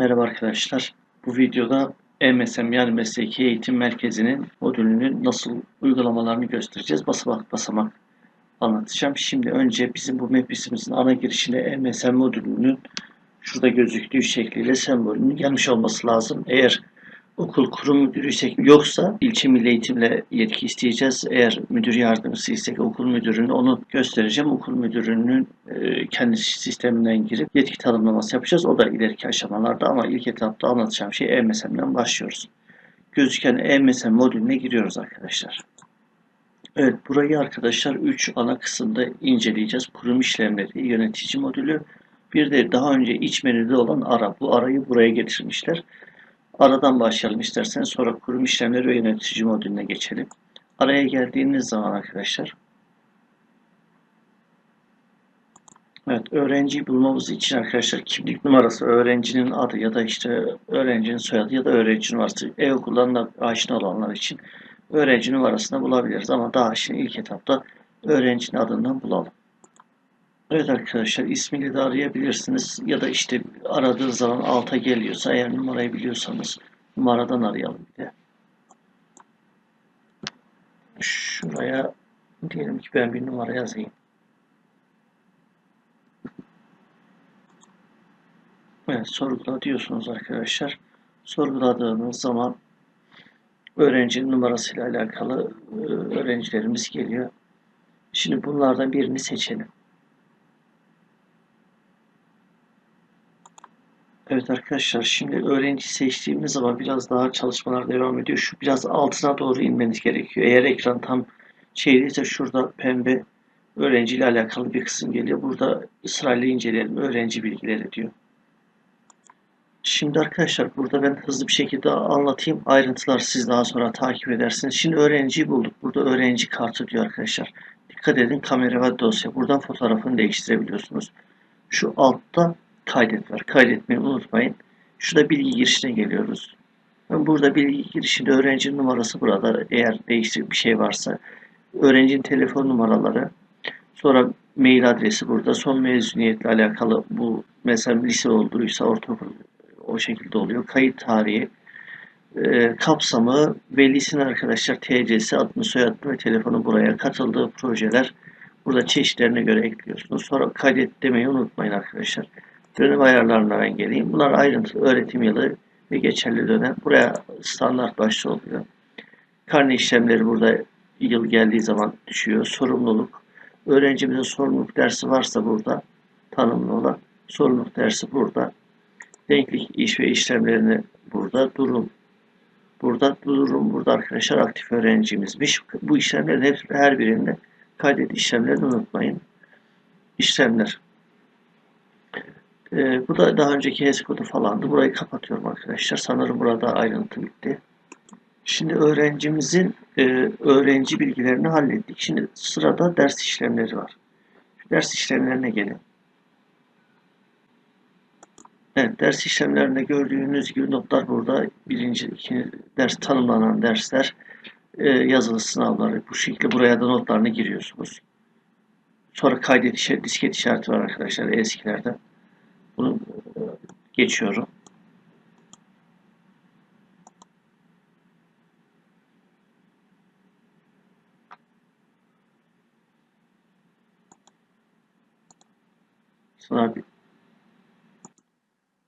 Merhaba arkadaşlar. Bu videoda EMSM yani Mesleki Eğitim Merkezi'nin modülünün nasıl uygulamalarını göstereceğiz. Basamak basamak anlatacağım. Şimdi önce bizim bu MEPIS'imizin ana girişine EMSM modülünün şurada gözüktüğü şekliyle sembolünün gelmiş olması lazım. Eğer okul kurum müdürüysek yoksa ilçe milli eğitimle yetki isteyeceğiz. Eğer müdür yardımcısı isek okul müdürünü onu göstereceğim. Okul müdürünün e, sisteminden girip yetki tanımlaması yapacağız. O da ileriki aşamalarda ama ilk etapta anlatacağım şey EMSM'den başlıyoruz. Gözüken EMSM modülüne giriyoruz arkadaşlar. Evet burayı arkadaşlar 3 ana kısımda inceleyeceğiz. Kurum işlemleri, yönetici modülü, bir de daha önce iç menüde olan ara. Bu arayı buraya getirmişler. Aradan başlayalım isterseniz sonra kurum işlemleri ve yönetici modülüne geçelim. Araya geldiğiniz zaman arkadaşlar Evet, öğrenciyi bulmamız için arkadaşlar kimlik numarası, öğrencinin adı ya da işte öğrencinin soyadı ya da öğrenci numarası e-okullarına aşina olanlar için öğrenci numarasını bulabiliriz ama daha şimdi ilk etapta öğrencinin adından bulalım. Evet arkadaşlar ismini de arayabilirsiniz ya da işte aradığı zaman alta geliyorsa eğer numarayı biliyorsanız numaradan arayalım bir de. Şuraya diyelim ki ben bir numara yazayım. Evet sorgula diyorsunuz arkadaşlar. Sorguladığınız zaman öğrencinin numarasıyla alakalı e, öğrencilerimiz geliyor. Şimdi bunlardan birini seçelim. Evet arkadaşlar şimdi öğrenci seçtiğimiz zaman biraz daha çalışmalar devam ediyor. Şu biraz altına doğru inmeniz gerekiyor. Eğer ekran tam şeydeyse şurada pembe öğrenciyle alakalı bir kısım geliyor. Burada sırayla inceleyelim. Öğrenci bilgileri diyor. Şimdi arkadaşlar burada ben hızlı bir şekilde anlatayım. Ayrıntılar siz daha sonra takip edersiniz. Şimdi öğrenciyi bulduk. Burada öğrenci kartı diyor arkadaşlar. Dikkat edin kamera ve dosya. Buradan fotoğrafını değiştirebiliyorsunuz. Şu altta kaydet var. Kaydetmeyi unutmayın. Şurada bilgi girişine geliyoruz. Burada bilgi girişinde öğrencinin numarası burada. Eğer değiştirecek bir şey varsa öğrencinin telefon numaraları sonra mail adresi burada. Son mezuniyetle alakalı bu mesela lise olduysa ortaokul o şekilde oluyor. Kayıt tarihi, e, kapsamı, velisinin arkadaşlar TC'si, adını, soyadını ve telefonu buraya katıldığı projeler burada çeşitlerine göre ekliyorsunuz. Sonra kaydet demeyi unutmayın arkadaşlar. Dönem ayarlarına ben geleyim. Bunlar ayrıntılı öğretim yılı ve geçerli dönem. Buraya standart başta oluyor. Karne işlemleri burada yıl geldiği zaman düşüyor. Sorumluluk. Öğrencimizin sorumluluk dersi varsa burada tanımlı olan sorumluluk dersi burada. Denklik iş ve işlemlerini burada. Durum. Burada durum burada arkadaşlar aktif öğrencimizmiş. Bu işlemlerin hepsi her birinde kaydet işlemlerini unutmayın. İşlemler. Ee, bu da daha önceki HES kodu falandı. Burayı kapatıyorum arkadaşlar. Sanırım burada ayrıntı bitti. Şimdi öğrencimizin e, öğrenci bilgilerini hallettik. Şimdi sırada ders işlemleri var. Ders işlemlerine gelin. Evet, ders işlemlerinde gördüğünüz gibi notlar burada. Birinci, ikinci ders tanımlanan dersler, e, yazılı sınavları. Bu şekilde buraya da notlarını giriyorsunuz. Sonra kaydet işareti, disket işareti var arkadaşlar eskilerden. Bunu geçiyorum. Sınav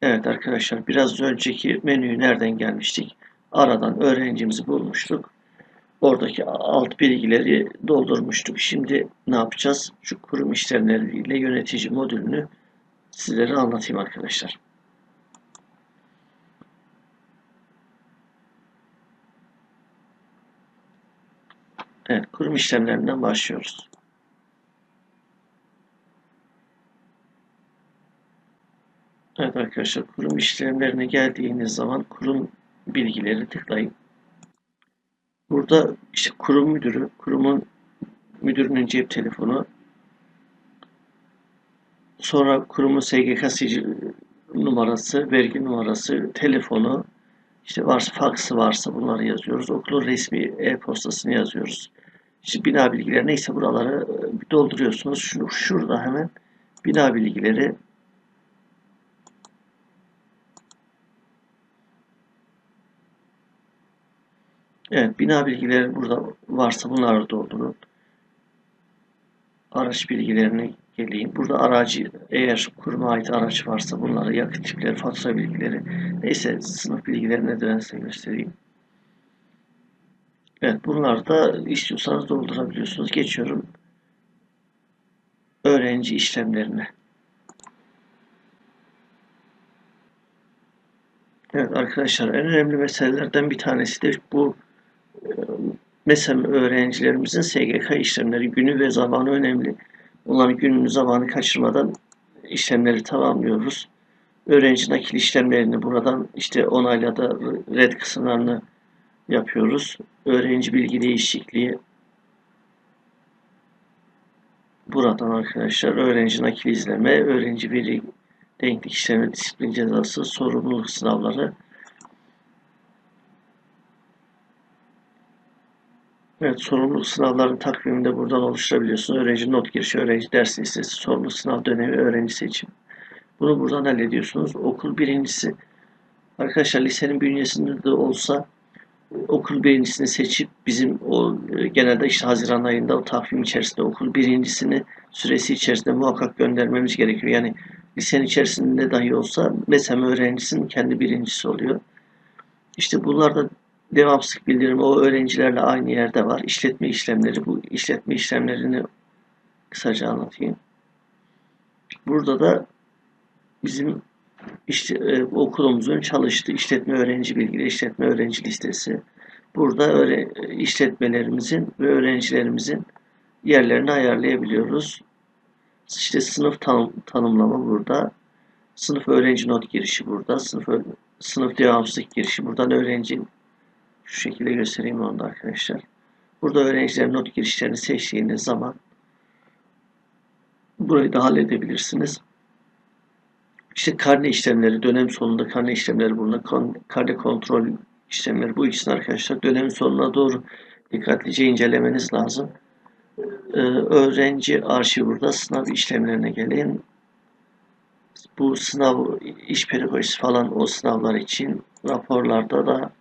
Evet arkadaşlar biraz önceki menüyü nereden gelmiştik? Aradan öğrencimizi bulmuştuk. Oradaki alt bilgileri doldurmuştuk. Şimdi ne yapacağız? Şu kurum işlemleriyle yönetici modülünü sizlere anlatayım arkadaşlar. Evet, kurum işlemlerinden başlıyoruz. Evet arkadaşlar, kurum işlemlerine geldiğiniz zaman kurum bilgileri tıklayın. Burada işte kurum müdürü, kurumun müdürünün cep telefonu, sonra kurumun SGK sicil numarası, vergi numarası, telefonu, işte varsa faksı varsa bunları yazıyoruz. Okulun resmi e-postasını yazıyoruz. İşte bina bilgileri neyse buraları e, dolduruyorsunuz. Şunu, şurada hemen bina bilgileri Evet, bina bilgileri burada varsa bunları doldurun. Araç bilgilerini geleyim. Burada aracı eğer kuruma ait araç varsa bunları yakıt tipleri, fatura bilgileri neyse sınıf bilgilerine size göstereyim. Evet bunlar da istiyorsanız doldurabiliyorsunuz. Geçiyorum öğrenci işlemlerine. Evet arkadaşlar en önemli meselelerden bir tanesi de bu mesela öğrencilerimizin SGK işlemleri günü ve zamanı önemli. Onların gününü zamanı kaçırmadan işlemleri tamamlıyoruz. Öğrenci nakil işlemlerini buradan işte onayla da red kısımlarını yapıyoruz. Öğrenci bilgi değişikliği buradan arkadaşlar öğrenci nakil izleme, öğrenci veri denklik işlemi, disiplin cezası, sorumluluk sınavları. Evet, sorumluluk sınavlarının takvimini de buradan oluşturabiliyorsunuz. Öğrenci not girişi, öğrenci ders listesi, sorumluluk sınav dönemi, öğrenci seçim. Bunu buradan hallediyorsunuz. Okul birincisi, arkadaşlar lisenin bünyesinde de olsa okul birincisini seçip bizim o e, genelde işte Haziran ayında o takvim içerisinde okul birincisini süresi içerisinde muhakkak göndermemiz gerekiyor. Yani lisenin içerisinde dahi olsa MESEM öğrencisinin kendi birincisi oluyor. İşte bunlar da devamsızlık bildirimi o öğrencilerle aynı yerde var. İşletme işlemleri bu işletme işlemlerini kısaca anlatayım. Burada da bizim işte e, okulumuzun çalıştığı işletme öğrenci bilgileri, işletme öğrenci listesi. Burada öğre, işletmelerimizin ve öğrencilerimizin yerlerini ayarlayabiliyoruz. İşte sınıf tanım, tanımlama burada. Sınıf öğrenci not girişi burada. Sınıf sınıf devamsızlık girişi. Buradan öğrenci şu şekilde göstereyim onu da arkadaşlar. Burada öğrencilerin not girişlerini seçtiğiniz zaman burayı da halledebilirsiniz. İşte karne işlemleri, dönem sonunda karne işlemleri burada, karne kontrol işlemleri bu ikisini arkadaşlar dönem sonuna doğru dikkatlice incelemeniz lazım. Ee, öğrenci arşivi burada sınav işlemlerine gelin. Bu sınav iş pedagojisi falan o sınavlar için raporlarda da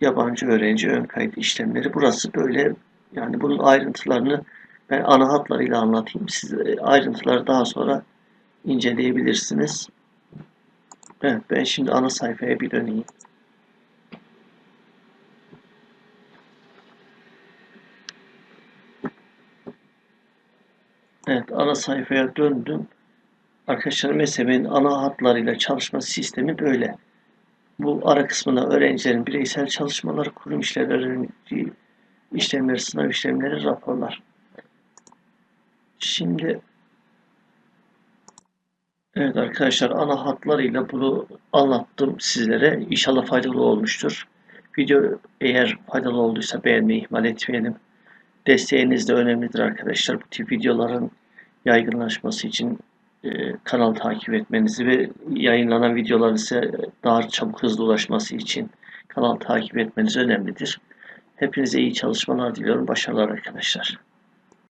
yabancı öğrenci ön kayıt işlemleri. Burası böyle yani bunun ayrıntılarını ben ana hatlarıyla anlatayım. Siz ayrıntıları daha sonra inceleyebilirsiniz. Evet ben şimdi ana sayfaya bir döneyim. Evet ana sayfaya döndüm. Arkadaşlar MESEB'in ana hatlarıyla çalışma sistemi böyle. Bu ara kısmına öğrencilerin bireysel çalışmaları, kurum işleri, öğrenci işlemleri, sınav işlemleri, raporlar. Şimdi Evet arkadaşlar ana hatlarıyla bunu anlattım sizlere. İnşallah faydalı olmuştur. Video eğer faydalı olduysa beğenmeyi ihmal etmeyelim. Desteğiniz de önemlidir arkadaşlar. Bu tip videoların yaygınlaşması için kanal takip etmenizi ve yayınlanan videolar ise daha çabuk hızlı ulaşması için kanal takip etmeniz önemlidir. Hepinize iyi çalışmalar diliyorum. Başarılar arkadaşlar.